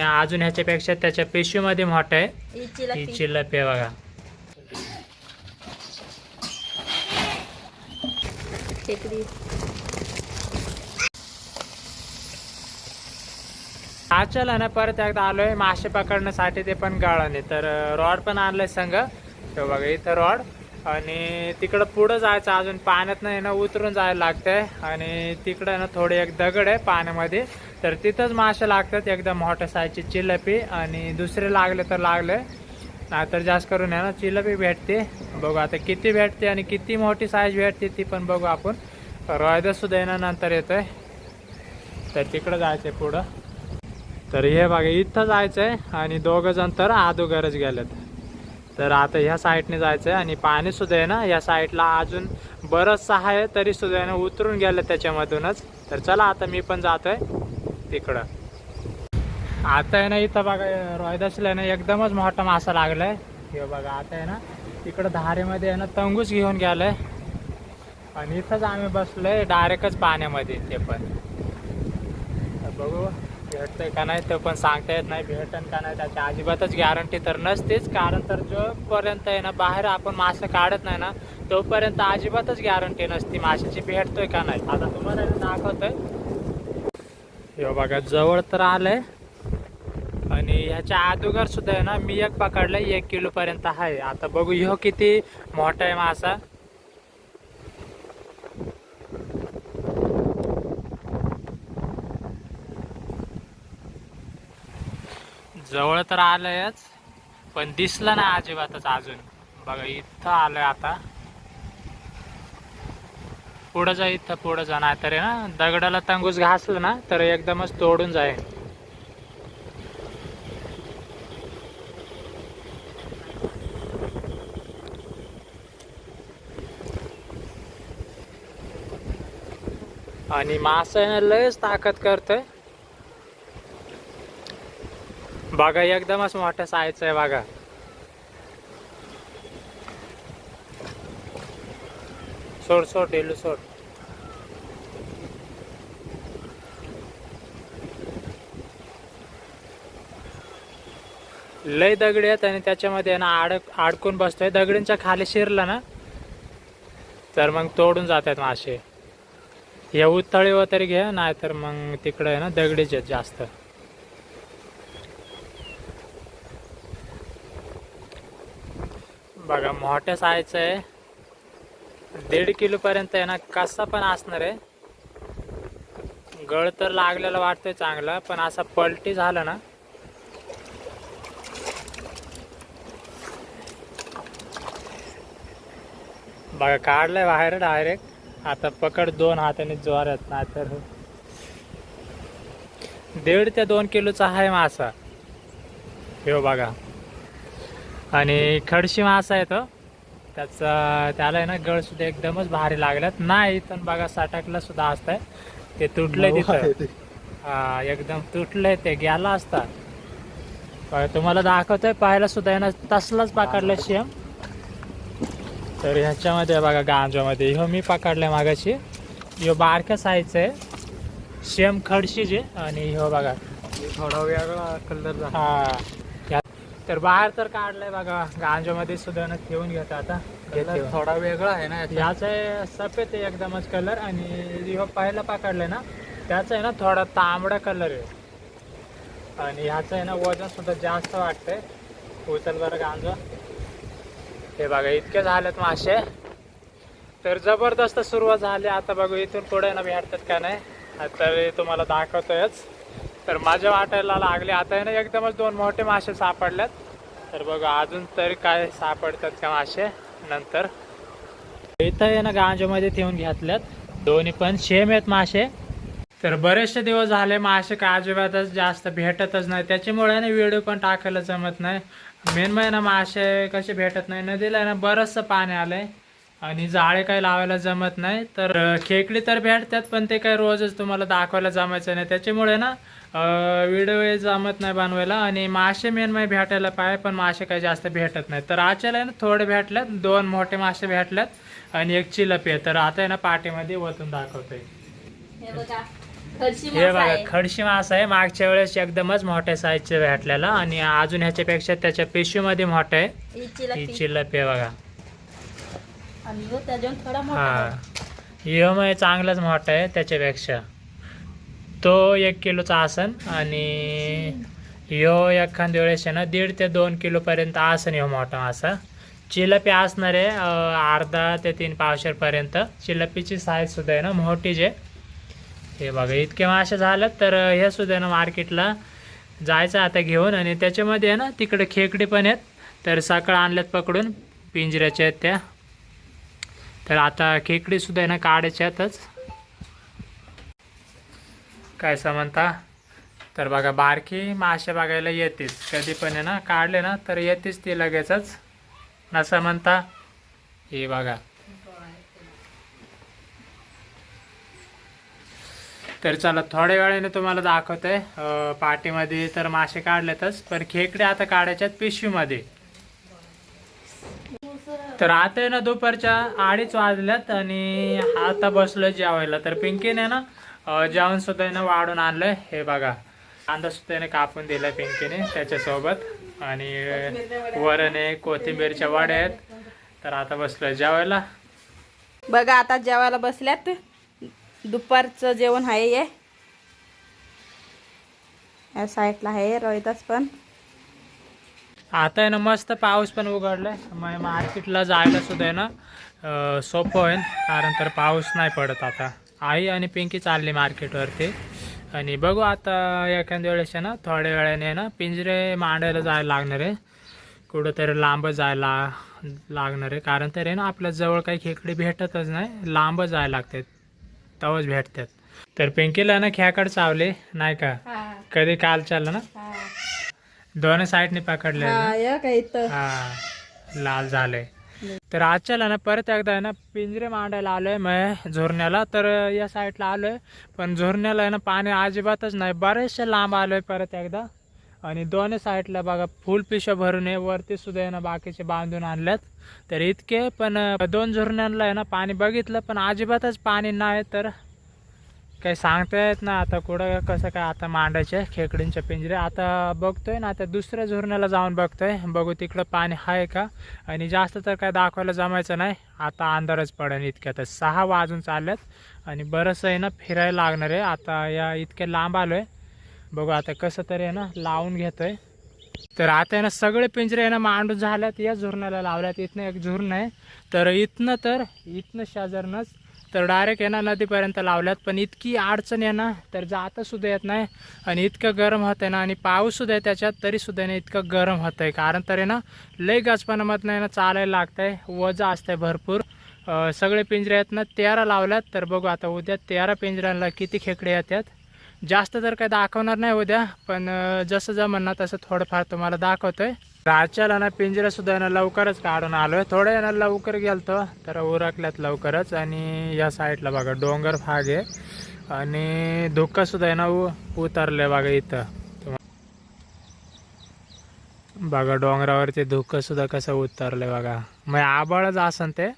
अजून ह्याच्यापेक्षा त्याच्या पेशीमध्ये मोठं आहे. ही पी- चिल्लप बघा. आचल आहे ना परत एकदा आलोय मासे पकडण्यासाठी ते पण गाळाने. तर रॉड पण आणलंय संग तो बघा इथं रॉड. आणि तिकडं पुढं जायचं अजून पाण्यात नाही ना उतरून जायला लागतंय. आणि तिकडं ना थोडी एक दगड आहे पाण्यामध्ये. तर तिथंच मासे लागतात एकदम मोठ्या साईजची चिलपी आणि दुसरे लागले तर लागले. नाहीतर जास्त करून आहे ना चिलपी भेटते. बघू आता किती भेटते आणि किती मोठी साईज भेटते ती पण बघू आपण. रॉयदा सुद्धा येणार नंतर येतोय. तर तिकडं जायचंय पुढं. तर हे बघा इथं जायचं आहे आणि दोघं जण तर आदोगरच गेलेत. तर आता ह्या साईडने आहे आणि पाणीसुद्धा आहे ना या साईडला अजून बरंचसं आहे तरीसुद्धा आहे ना उतरून गेलं त्याच्यामधूनच. तर चला आता मी पण जातो आहे तिकडं. आता आहे ना इथं बघा रोहिदासला आहे ना एकदमच मोठा मासा लागलाय. हे बघा आता आहे ना तिकडं धारेमध्ये आहे ना तंगूच घेऊन गेलाय. आणि इथंच आम्ही बसलोय डायरेक्टच पाण्यामध्ये ते पण. बघू भेटतंय का नाही ते पण सांगता येत नाही भेटन का नाही त्याची अजिबातच गॅरंटी तर नसतेच. कारण तर जोपर्यंत आहे ना बाहेर आपण मासे काढत नाही ना तोपर्यंत अजिबातच गॅरंटी नसते माशाची भेटतोय का नाही. आता तुम्हाला दाखवतोय. हे बघा जवळ तर आलंय. आणि ह्याच्या अगोदर सुद्धा आहे ना मी एक पकडलंय एक किलो पर्यंत आहे. आता बघू ह्यो किती मोठा आहे मासा. जवळ तर आलंयच पण दिसलं ना अजिबातच अजून. बघा इथं आलंय आता. पुढं जा इथं पुढं जा. तर ना दगडाला तंगूस घासलं ना तर एकदमच तोडून जाईल आणि मासा आहे ना लयच ताकद करतोय. बघा एकदमच मोठं सायचं आहे बघा. सोड सोड डेलू सोड. लय दगडी आहेत आणि त्याच्यामध्ये ना अडक अडकून बसतोय. दगडींच्या खाली शिरला ना तर मग तोडून जातात मासे. हे उतळी वगैरे घ्या नाहीतर मग तिकडे आहे ना दगडीच आहेत जास्त. बघा मोठ्या सायचं आहे. दीड किलो पर्यंत आहे ना कसा पण असणार आहे. गळ तर लागलेला वाटतोय चांगला पण असा पलटी झाला ना. बघा काढलाय बाहेर डायरेक्ट आता पकड दोन हाताने जोरात नाही तर दीड ते दोन किलोचा आहे मासा. हे बघा. आणि खडशी मासा आहे तो. त्याचा त्याला आहे ना गळ सुद्धा एकदमच भारी लागल्यात. नाही पण बघा साठाकला सुद्धा असतंय. ते तुटलंय तिथं. हा एकदम तुटलंय ते गेला असता. तुम्हाला दाखवतोय पाहायला सुद्धा आहे ना तसलाच पकडलं शेम तर ह्याच्यामध्ये बघा गांजामध्ये. ह्यो मी पकडलाय मागाशी. ह्यो बारक्या साईजचा आहे. शेम खडशी जे आणि ह्यो बघा. थोडा वेगळा कलर हा. तर बाहेर तर काढलंय बघा. गांजामध्ये सुद्धा ना ठेवून घेतो आता. थोडा वेगळा आहे ना याचा. ह्याचा आहे सफेद आहे एकदमच कलर आणि पहिला पकडलाय ना त्याचा आहे ना थोडा तांबडा कलर आहे. आणि ह्याचं आहे ना वजन सुद्धा जास्त वाटतंय. उचल बरं गांजा. हे बघा इतके झालेत मासे. तर जबरदस्त सुरुवात झाली. आता बघू इथून पुढे ना भेटतात का नाही. तर तुम्हाला दाखवतोयच. तर माझ्या वाटायला लागले. आता आहे ना एकदमच दोन मोठे मासे सापडल्यात. तर बघा अजून तरी काय सापडतात का मासे नंतर. इथं आहे ना गांजामध्ये ठेवून घेतल्यात. दोन्ही पण सेम आहेत मासे. तर बरेचसे दिवस झाले मासे का अजिबातच जास्त भेटतच नाही. त्याच्यामुळे ना व्हिडिओ पण टाकायला जमत नाही. मेन म्हणजे ना मासे कसे भेटत नाही. नदीला आहे ना बरंचसं पाणी आलंय. आणि जाळे काही लावायला जमत नाही. तर खेकडी तर भेटतात पण ते काही रोजच तुम्हाला दाखवायला जमायचं नाही. त्याच्यामुळे ना व्हिडिओ जमत नाही बनवायला आणि मासे मेन म्हणजे भेटायला पाहिजे पण मासे काही जास्त भेटत नाही तर आजच्याला आहे ना थोडे भेटल्यात दोन मोठे मासे भेटल्यात आणि एक चिलपी आहे. तर आता आहे ना पाठीमध्ये वतून दाखवतोय. हे बघा हे खडशी मासा आहे. मागच्या वेळेस एकदमच मोठ्या साईजचे भेटलेला आणि अजून ह्याच्यापेक्षा त्याच्या पिशवीमध्ये मोठं आहे. ही पीस. चिल्लप आहे बघा. हा. ह्यो मग चांगलाच मोठा आहे त्याच्यापेक्षा. तो एक किलोचा आसन आणि ह्यो एखाद्या वेळेस आहे ना दीड ते दोन किलोपर्यंत आसन ह्यो मोठा मासा चिलपी असणार आहे अर्धा ते तीन पावशेपर्यंत चिलपीची साईज सुद्धा आहे ना मोठीच आहे. हे बघा इतके मासे झालं तर हे सुद्धा आहे ना मार्केटला जायचं आता घेऊन आणि त्याच्यामध्ये आहे ना तिकडे खेकडी पण आहेत. तर सकाळ आणल्यात पकडून पिंजऱ्याच्या आहेत त्या. तर आता खेकडीसुद्धा आहे ना काढायच्यातच काय समानता तर बघा बारकी मासे बघायला येतेच कधी पण आहे ना काढले ना तर येतेच ती लगेचच. नसं म्हणता हे बघा. तर चला थोड्या वेळाने तुम्हाला दाखवतोय पाटीमध्ये तर मासे काढलेतच पण खेकडे आता काढायच्यात पिशवीमध्ये. तर आता आहे ना दुपारच्या अडीच वाजल्यात आणि आता बसलो जेवायला. तर पिंकीने ना जेवण सुद्धा आहे ना वाढून आणलंय. हे बघा. कांदा सुद्धा आहे ना कापून दिलाय पिंकीने त्याच्यासोबत. आणि वरण आहे कोथिंबीरच्या वड्या आहेत. तर आता बसलोय जेवायला. बघा आता जेवायला बसल्यात. दुपारचं जेवण आहे हे. या साईडला आहे रोहिदास पण. आता आहे ना मस्त पाऊस पण उघडलाय. मग मार्केटला जायला सुद्धा आहे ना सोपं होईल कारण तर पाऊस नाही पडत आता. आई आणि पिंकी चालली मार्केटवरती. आणि बघू आता एखाद्या वेळेस आहे ना थोड्या वेळाने ना पिंजरे मांडायला जायला लागणार आहे. कुठंतरी लांब जायला लागणार आहे. कारण तर ना आपल्या जवळ काही खेकडे भेटतच नाही लांब जायला लागतात. तेव्हाच भेटतात. तर पिंकीला ना खेकड चावले नाही का? कधी काल चाललं ना? दोन साईडने पकडले हा लाल झाले तर आजच्याला ना परत एकदा आहे ना पिंजरे मांडायला आलोय मग झोरण्याला. तर या साईडला आलोय. पण झोरण्याला आहे ना पाणी अजिबातच नाही. बरेचसे लांब आलोय परत एकदा. आणि दोन्ही साईडला बघा फुल पिशव्या भरून आहे. वरती सुद्धा आहे ना बाकीचे बांधून आणल्यात तर इतके पण दोन झोरण्यांना आहे ना पाणी बघितलं पण अजिबातच पाणी नाही. तर काही सांगता येत ना आता कुठं कसं काय आता मांडायचे खेकडींच्या पिंजरे. आता बघतोय ना आता दुसऱ्या झुरण्याला जाऊन बघतोय. बघू तिकडं पाणी आहे का? आणि जास्त तर काय दाखवायला जमायचं नाही. आता अंधारच पडेल इतक्यातच सहा वाजून चालल्यात आणि बरंचसं आहे ना फिरायला लागणार आहे. आता या इतक्या लांब आलो आहे बघू आता कसं तरी आहे ना लावून घेतोय. तर आता आहे ना सगळे पिंजरे आहे ना मांडून झाल्यात. या झुरण्याला लावल्यात. इथनं एक झुरण आहे. तर इथनं तर इथनं शेजारनंच तर डायरेक्ट आहे ना नदीपर्यंत लावल्यात पण इतकी अडचण आहे ना तर जातासुद्धा येत नाही. आणि इतकं गरम होतं आहे ना आणि पाऊससुद्धा आहे त्याच्यात तरीसुद्धा आहे ना इतकं गरम होतं आहे. कारण तर आहे ना लई गचपणामधनं आहे ना चालायला लागतं आहे वजा असतं आहे भरपूर सगळे पिंजरे आहेत ना तेरा लावल्यात तर बघू आता उद्या तेरा पिंजऱ्यांना किती खेकडे येतात. जास्त तर काही दाखवणार नाही उद्या पण जसं जमणार ना तसं थोडंफार तुम्हाला दाखवतो आहे काचाला ना पिंजरा सुद्धा आहे ना लवकरच काढून आलोय. थोडं आहे लवकर गेलतो तर उरकल्यात लवकरच. आणि या साईडला बघा डोंगर भाग आहे. आणि धुक्का सुद्धा आहे ना उ- उतरलंय बघा इथं. बघा डोंगरावरती धुकं सुद्धा कसं उतरलंय बघा. मग आबाळच असन ते.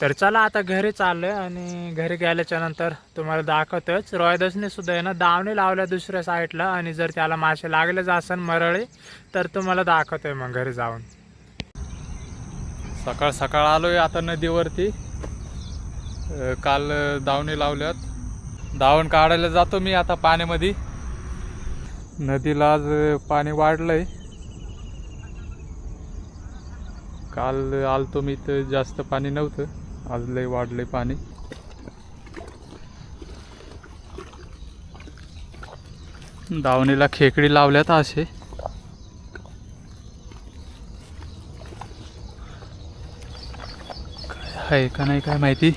तर चला आता घरी चाललोय आणि घरी गेल्याच्यानंतर तुम्हाला दाखवतच. रॉयदसने सुद्धा आहे ना दावणी लावल्या दुसऱ्या साईडला आणि जर त्याला मासे लागलेच असन मरळी तर तुम्हाला दाखवतोय मग घरी जाऊन. सकाळ सकाळ आलोय आता नदीवरती. काल दावणी लावल्यात. दावण काढायला जातो मी आता पाण्यामध्ये. नदीला आज पाणी पाणी वाढलंय. काल आलतो मी तर जास्त पाणी नव्हतं. आज लय वाढलंय पाणी. दावणीला खेकडी लावल्यात असे. आहे का नाही काय माहिती?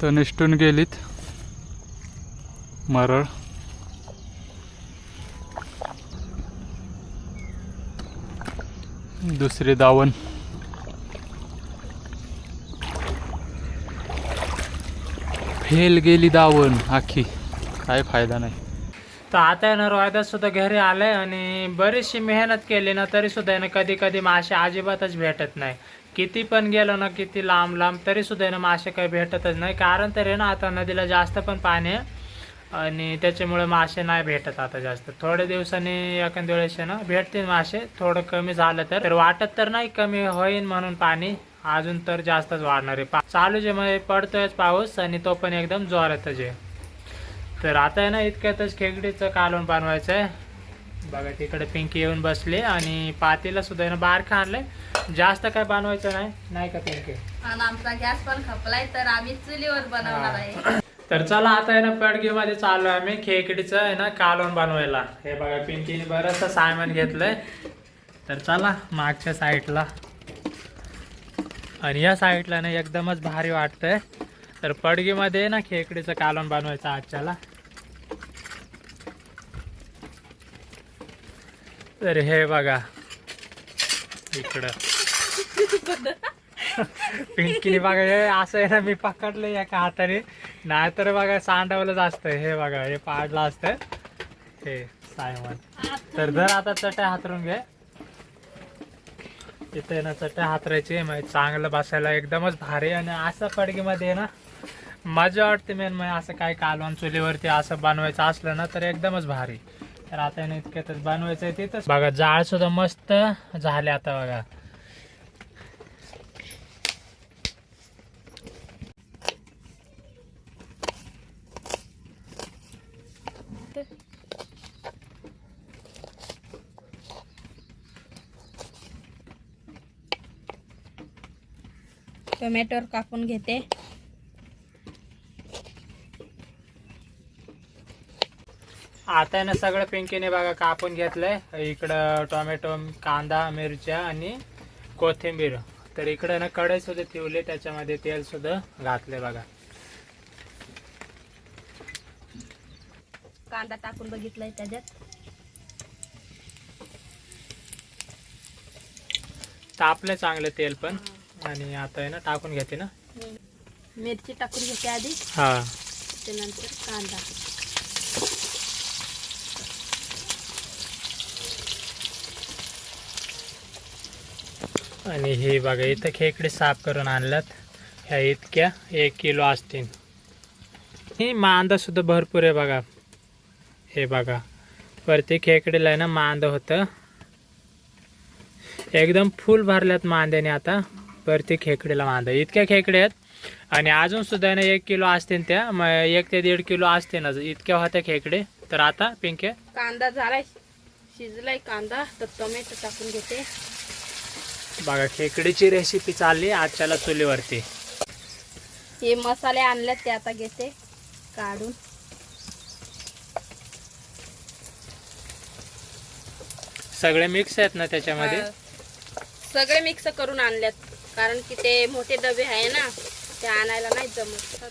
तर निष्ठून गेलीत. मरळ. दुसरी दावण. फेल गेली दावण आखी. काय फायदा नाही. तर आता आहे ना रोहिदास सुद्धा घरी आलाय आणि बरीचशी मेहनत केली ना तरी सुद्धा ना कधी कधी मासे अजिबातच भेटत नाही. किती पण गेलो ना किती लांब लांब तरी सुद्धा आहे ना मासे काही भेटतच नाही. कारण तर आहे ना आता नदीला जास्त पण पाणी आहे. आणि त्याच्यामुळे मासे नाही भेटत आता जास्त. थोड्या दिवसांनी एखाद्या वेळेस ना भेटतील मासे. थोडं कमी झालं तर. वाटत तर नाही कमी होईन म्हणून पाणी अजून तर जास्तच वाढणार आहे. चालू जे म्हणजे पडतोयच पाऊस आणि तो पण एकदम जोरातच आहे. तर आता आहे ना इतक्यातच खेकडीचं कालवण बनवायचं आहे. बघा तिकडे पिंकी येऊन बसली आणि पातीला सुद्धा बारखं आणलंय. जास्त काय बनवायचं नाही. नाही का पिंकी? आणि आमचा गॅस पण खपलाय तर आम्ही चुलीवर बनवणार आहे. तर चला आता आहे ना पडगीमध्ये चालू आहे आम्ही खेकडीचं आहे ना कालवण बनवायला. हे बघा पिंकीने बरंचसं सामान घेतलंय. तर चला मागच्या साईडला. आणि या साईडला ना एकदमच भारी वाटतंय. तर पडगीमध्ये ना खेकडीचं कालवण बनवायचं आजच्याला. तर हे बघा. इकडं. पिंकीने बघा हे असं आहे ना मी पकडलं एका हाताने. नाहीतर बघा सांडवलंच असतं हे बघा हे पाडलं असतं. हे सायमन. तर जर आता चट्या हातरून घे. तिथे ना चट्या हातरायची मग चांगलं बसायला एकदमच भारी आणि असं पडगीमध्ये ना मजा वाटते मेन म्हणजे असं काय कालवण चुलीवरती असं बनवायचं असलं ना तर एकदमच भारी. तर आता ना इतक्यातच बनवायचं आहे तिथंच. बघा जाळ सुद्धा मस्त झाले आता बघा. टोमॅटोर कापून घेते. आता ना सगळं पिंकीने बघा कापून घेतलंय. इकडं टोमॅटो कांदा मिरच्या आणि कोथिंबीर. तर इकडे ना कढई सुद्धा ठेवली त्याच्यामध्ये तेल सुद्धा घातले बघा. कांदा टाकून बघितलाय त्याच्यात. तापले चांगले तेल पण. आणि आता आहे ना टाकून घेते ना. मिरची टाकून घेते आधी. हा. त्यानंतर कांदा. आणि हे बघा इथं खेकडे साफ करून आणल्यात. ह्या इतक्या एक किलो असतील. ही मांदासुद्धा भरपूर आहे बघा. हे बघा परती खेकडीला आहे ना मांद होतं. एकदम फुल भरल्यात मांद्याने आता परती खेकडीला मांदा. इतक्या खेकडे आहेत. आणि अजून सुद्धा आहे ना एक किलो असतील त्या मग एक ते दीड किलो असते ना इतक्या होत्या खेकडे. तर आता पिंके? कांदा झालाय शिजलाय कांदा तर टोमॅटो टाकून घेते. बघा खेकडीची रेसिपी चालली आजच्याला चुलीवरती. हे मसाले आणलेत ते आता घेते काढून. सगळे मिक्स आहेत ना त्याच्यामध्ये. सगळे मिक्स करून आणल्यात कारण की ते मोठे डबे आहे ना ते आणायला नाही जमत.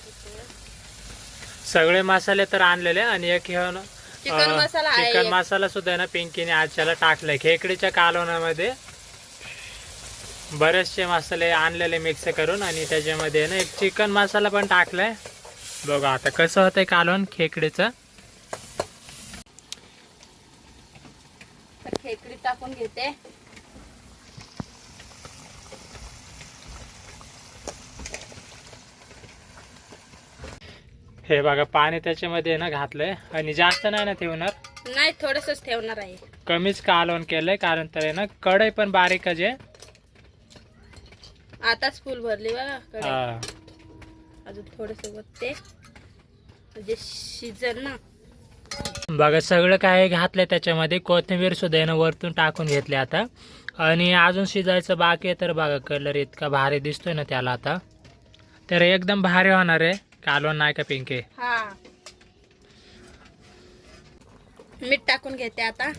सगळे मसाले तर आणलेले आणि एक हे चिकन मसाला चिकन. मसाला सुद्धा ना पिंकीने आजच्याला टाकलाय. खेकडीच्या कालवणामध्ये बरेचसे मसाले आणलेले मिक्स करून आणि त्याच्यामध्ये ना एक चिकन मसाला पण टाकलाय. बघा आता कसं होतंय कालवण खेकडीचं. खेकडी टाकून घेते. हे बघा पाणी त्याच्यामध्ये ना घातलंय. आणि जास्त नाही ना ठेवणार. नाही थोडस ठेवणार आहे. कमीच कालवण केलंय कारण तर ना कढई पण बारीकच आहे. आताच फुल भरली बघा. हा. अजून थोडस बघते. म्हणजे शिजल ना. बघा सगळं काय घातलंय त्याच्यामध्ये कोथिंबीर सुद्धा आहे ना वरतून टाकून घेतले आता. आणि अजून शिजायचं बाकी आहे तर बघा कलर इतका भारी दिसतोय ना त्याला आता. तर एकदम भारी होणार आहे. कालवण नाही का पिंके? हा. मीठ टाकून घेते आता.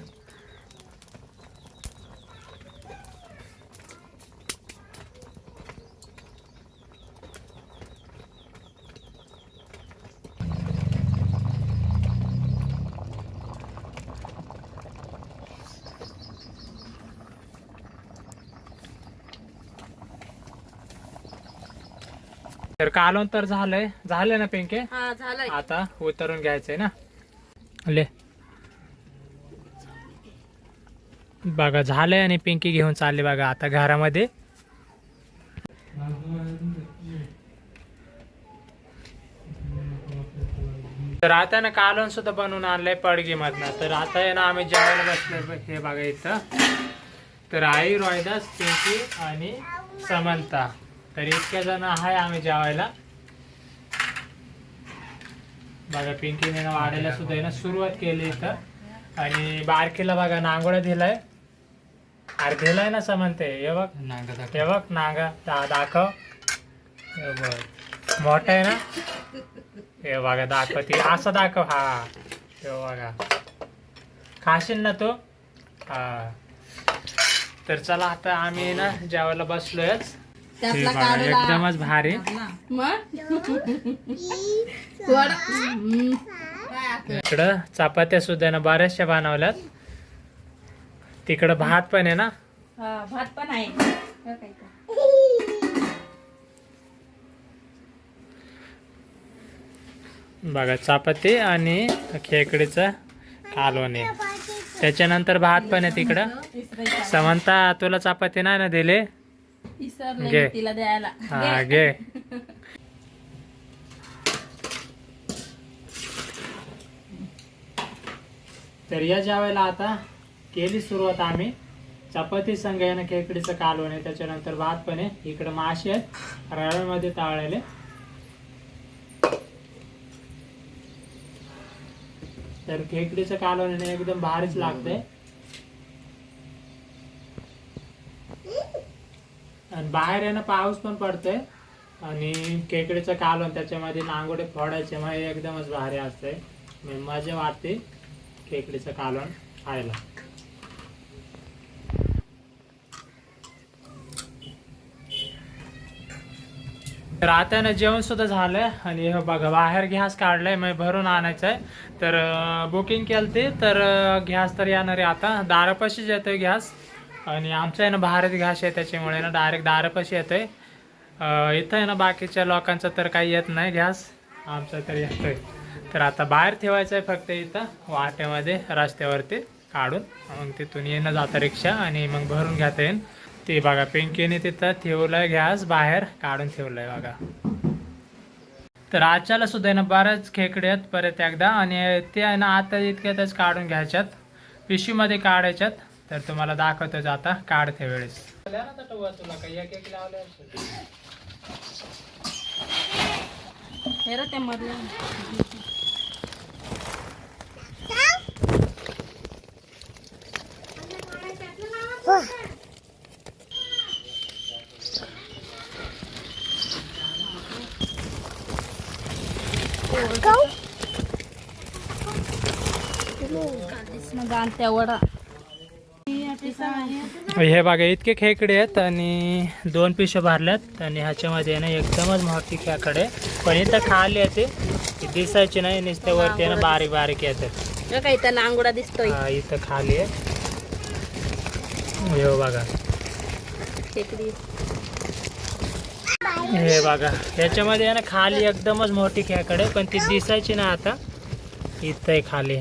तर कालवण तर झालंय. झालंय ना पिंके? हा झालंय. आता उतरून घ्यायचंय ना. ले. बघा झालंय आणि पिंकी घेऊन चालली बघा आता घरामध्ये. तर आता ना कालवण सुद्धा बनवून आणलंय पडगी मधनं तर आता आहे ना आम्ही जेवायला बसलोय हे बघा इथं. तर आई रोहिदास पिंकी आणि समंता. तर इतक्या जण आहे आम्ही जेवायला. बघा पिंकीने ना वाढायला सुद्धा आहे ना सुरुवात केली इथं. आणि बारकीला बघा नांगोळा दिलाय. अरे दिलाय ना समंते हे बघ. हे बघ नांगा. दा दाखव. हे मोठा आहे ना? हे बघा दाखव ती. असं दाखव. हा. हे बघा. खाशील ना तो? हा. तर चला आता आम्ही ना जेवायला बसलोयच. हे त्यातला बघा, काढला एकदमच भारी मग वडा. हम्म. इकडं चपात्या सुद्धा ना बऱ्याचशा बनवल्यात तिकडं भात पण आहे ना हा, भात पण आहे हे काय? बघा चपाती आणि खेकडीचं कालवण आहे त्याच्यानंतर भात पण आहे तिकडं. समंता तुला चपाती नाही ना दिले घे. तिला द्यायला हा घे तर या जेवायला आता केली सुरुवात आम्ही चपाती संघ आहे ना खेकडीचं कालवण आहे त्याच्यानंतर भात पण आहे इकडे मासे आहेत रव्यामध्ये ताळलेले. तर खेकडीचं कालवण एकदम भारीच लागतंय. आणि बाहेर आहे ना पाऊस पण पडतोय. आणि केकडीचं कालवण त्याच्यामध्ये नांगोडे फोडायचे मग एकदमच भारी असते मजा वाटते केकडीचं कालवण खायला तर आता ना जेवण सुद्धा झालंय. आणि बघा बाहेर गॅस काढलाय मग भरून आणायचंय. तर बुकिंग केलती तर गॅस तर येणार आहे आता. दारापाशीच येतोय गॅस. आणि आमचं आहे ना भारत घास आहे त्याच्यामुळे ना डायरेक्ट दारापाशी येतोय. इथं आहे ना बाकीच्या लोकांचं तर काही येत नाही घास. आमचा तर येतोय. तर आता बाहेर ठेवायचं आहे फक्त इथं वाट्यामध्ये रस्त्यावरती काढून. मग तिथून येणं जातं रिक्षा आणि मग भरून घेता येईल. ते बघा पिंकीने तिथं ठेवलंय गॅस बाहेर काढून ठेवलंय बघा. तर आजच्याला सुद्धा आहे ना बऱ्याच खेकडे आहेत परत एकदा. आणि ते आहे ना आता इतक्यातच काढून घ्यायच्यात. पिशवीमध्ये काढायच्यात. तर तुम्हाला दाखवतोच आता काढते वेळेस. हे आणत्या वडा. हे बघा इतके खेकडे आहेत आणि दोन पिशे भरल्यात आणि ह्याच्यामध्ये आहे ना एकदमच मोठी खेकडे पण इथं खाली येते ती. दिसायची नाही नुसत्या वरती आहे ना बारीक बारीक येतात. काय इथं नांगुडा दिसतोय? हा, इथं खाली आहे. हे बघा. खेकडी. हे बघा ह्याच्यामध्ये आहे ना खाली एकदमच मोठी खेकडे पण ती दिसायची ना आता. इथं खाली.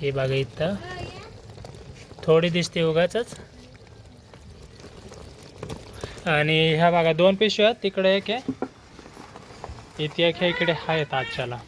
हे बघा इथं. थोडी दिसते उगाच आणि ह्या बघा दोन पिशव्या आहेत. तिकडे एक आहे. इथे एक इकडे आहेत आजच्याला.